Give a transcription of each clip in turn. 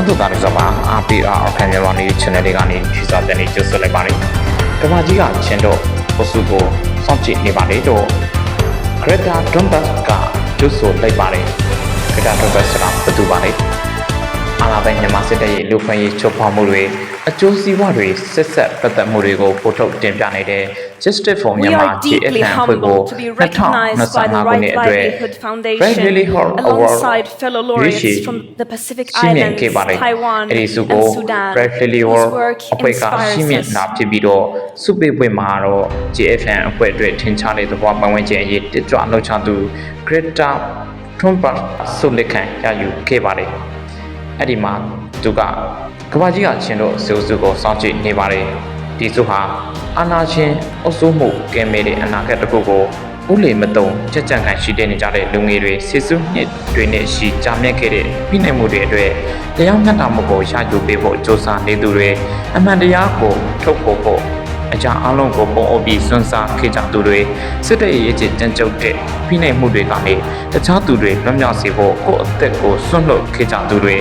န်းသူသားတွေဆိုပါ RPR အခမ်းမြန်မာနေ channel တွေကနေခြေစွာတင်နေကြိုဆိုလိုက်ပါတယ်ကမ္ဘာကြီးကချင်းတော့ပုစုကိုစောင့်ကြည့်နေပါတယ်တော့ Greta Thunberg ကကြိုဆိုလိုက်ပါတယ် Greta Thunberg ဆိုတာဘယ်သူပါလဲ အာလာပိုင်းမြန်မာစစ်တပ်ရဲ့လူခွင့်ရေးချုပ်ဖောက်မှုတွေအကျိုးစီးပွားတွေဆက်ဆက်ပတ်သက်မှုတွေကိုပို့ထုတ်တင်ပြနေတဲ့ Justice for We Myanmar are deeply GFN ဖွဲ့ကို humbled to be recognized by the 2025ခုနှစ် Right အတွက် Livelihood Red Foundation Lily Hall Award alongside fellow ရွေးချယ် laureates from the Pacific ရှင်းမြင် Islands, ခဲ့ပါတယ် Taiwan, အဲ့ဒီစု and ကို Sudan, Red Lily whose Hall work အဖွဲ့ကရှင်းမြင် inspires တာ us. ဖြစ်ပြီးတော့စုပေပွဲမှာတော့ GFN အဖွဲ့အတွက်ထင်ရှားတဲ့သဘောပတ်ဝန်းကျင်အရေးတစ်ကြွလှုပ်ရှားသူ Greta Thunberg ဆုလက်ခံရယူခဲ့ပါတယ် အဲ့ဒီမှာသူကကမ္ဘာကြီးကချင်းတို့စေစုကိုစောင့်ကြည့်နေပါတယ်ဒီစုဟာအာနာရှင်အုပ်စိုးမှုကဲမဲတဲ့အနာဂတ်တစ်ခုကိုဥလေမတုံကြက်ကြံခံရှိတဲ့နေကြတဲ့လူငယ်တွေဆေစုနှစ်တွေနဲ့ရှိကြာမြင့်ခဲ့တဲ့ပြည်နယ်မှုတွေအတွက်တရားမျှတမှုကိုရယူပေးဖို့စ조사နေသူတွေအမှန်တရားကိုထုတ်ဖော်ဖို့ အကြအလုံးကိုပုံအုပ်ပြီးစွန့်စားခဲ့ကြသူတွေစစ်တပ်ရဲ့ရည်ကြည်တန်ကြုတ်တဲ့ဖိနှိပ်မှုတွေကနေတခြားသူတွေလွတ်မြောက်စေဖို့ကိုယ့်အသက်ကိုစွန့်လွတ်ခဲ့ကြသူတွေ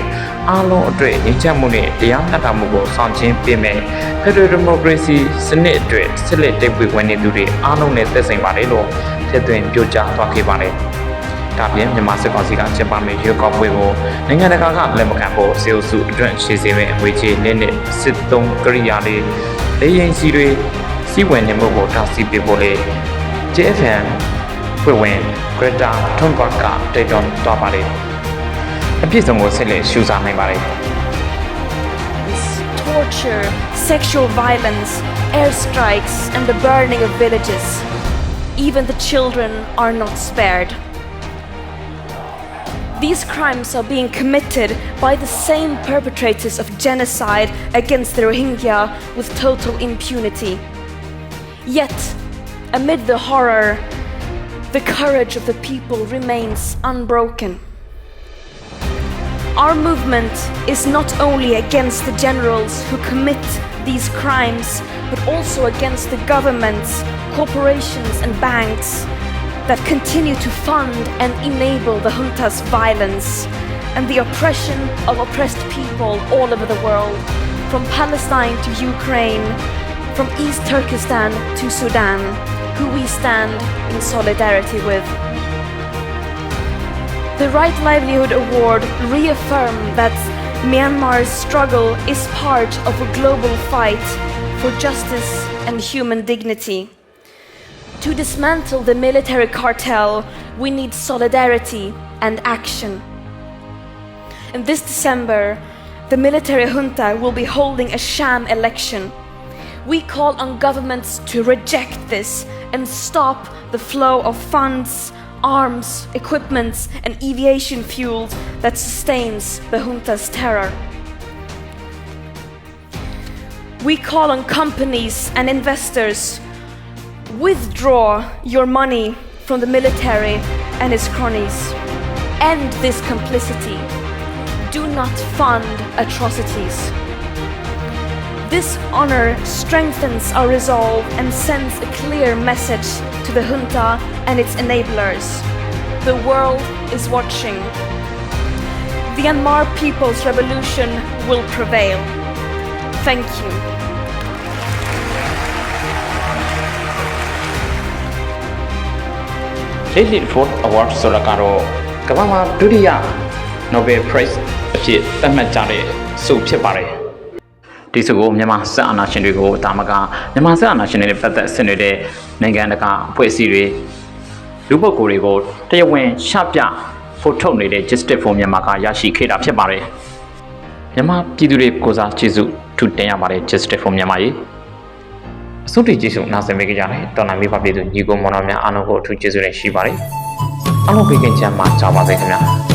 အားလုံးအတွက်ငြိမ်းချမ်းမှုနဲ့တရားမျှတမှုကိုဆောင်ကျဉ်ပေးမယ်ဖက်ဒရယ်ဒီမိုကရေစီစနစ်အတွက်ဆက်လက်တိတ်ပွေဝင်နေသူတွေအားလုံးနဲ့သက်ဆိုင်ပါတယ်လို့ဖြစ်သွင်းပြောကြားသွားခဲ့ပါတယ်ဒါပြင်မြန်မာစစ်ကောင်စီကကျင်းပမယ့်ရွေးကောက်ပွဲကိုနိုင်ငံတကာကလက်မခံဖို့စေအုပ်စုအတွက်ရှေ့စေမယ့်ငွေကြေးနဲ့နဲ့စစ်သုံးကရိယာတွေ လေရင်စီတွေစီးဝင်နေမှုကိုတားဆီးပေးဖို့လေ JFN ဖွဲ့ဝင် Greta Thunberg ကတိုက်တွန်းသွားပါတယ်အပြည့်စုံကိုဆက်လက်ရှုစားနိုင်ပါတယ် torture, sexual violence, airstrikes, and the burning of villages. Even the children are not spared. These crimes are being committed by the same perpetrators of genocide against the Rohingya with total impunity. Yet, amid the horror, the courage of the people remains unbroken. Our movement is not only against the generals who commit these crimes, but also against the governments, corporations, and banks that continue to fund and enable the junta's violence and the oppression of oppressed people all over the world, from Palestine to Ukraine, from East Turkestan to Sudan, who we stand in solidarity with. The Right Livelihood Award reaffirmed that Myanmar's struggle is part of a global fight for justice and human dignity. To dismantle the military cartel, we need solidarity and action. And this December, the military junta will be holding a sham election. We call on governments to reject this and stop the flow of funds, arms, equipments, and aviation fuel that sustains the junta's terror. We call on companies and investors withdraw your money from the military and its cronies. End this complicity. Do not fund atrocities. This honor strengthens our resolve and sends a clear message to the junta and its enablers. The world is watching. The Myanmar People's Revolution will prevail. Thank you. Lily Ford Award ဆိုတာကတော့ကမ္ဘာမှာဒုတိယ Nobel Prize အဖြစ်သတ်မှတ်ကြတဲ့ဆုဖြစ်ပါတယ်ဒီဆုကိုမြန်မာစစ်အာဏာရှင်တွေကိုတာမကမြန်မာစစ်အာဏာရှင်တွေနဲ့ပတ်သက်ဆင်နေတဲ့နိုင်ငံတကာအဖွဲ့အစည်းတွေလူပုဂ္ဂိုလ်တွေကိုတရားဝင်ရှပြဖို့ထုတ်နေတဲ့ Justice for Myanmar ကရရှိခဲ့တာဖြစ်ပါတယ်မြန်မာပြည်သူတွေကိုယ်စားကျေးဇူးထူတင်ရပါတယ် Justice for Myanmar ရေ အစိုးရကျေးဇူးနာဆင်ပေးကြတယ်တော်နာမိဘပြည်သူညီကိုမောင်နှမများအားလုံးကိုအထူးကျေးဇူးတင်ရှိပါတယ်အားလုံးဘေးကင်းချမ်းသာကြပါစေခင်ဗျာ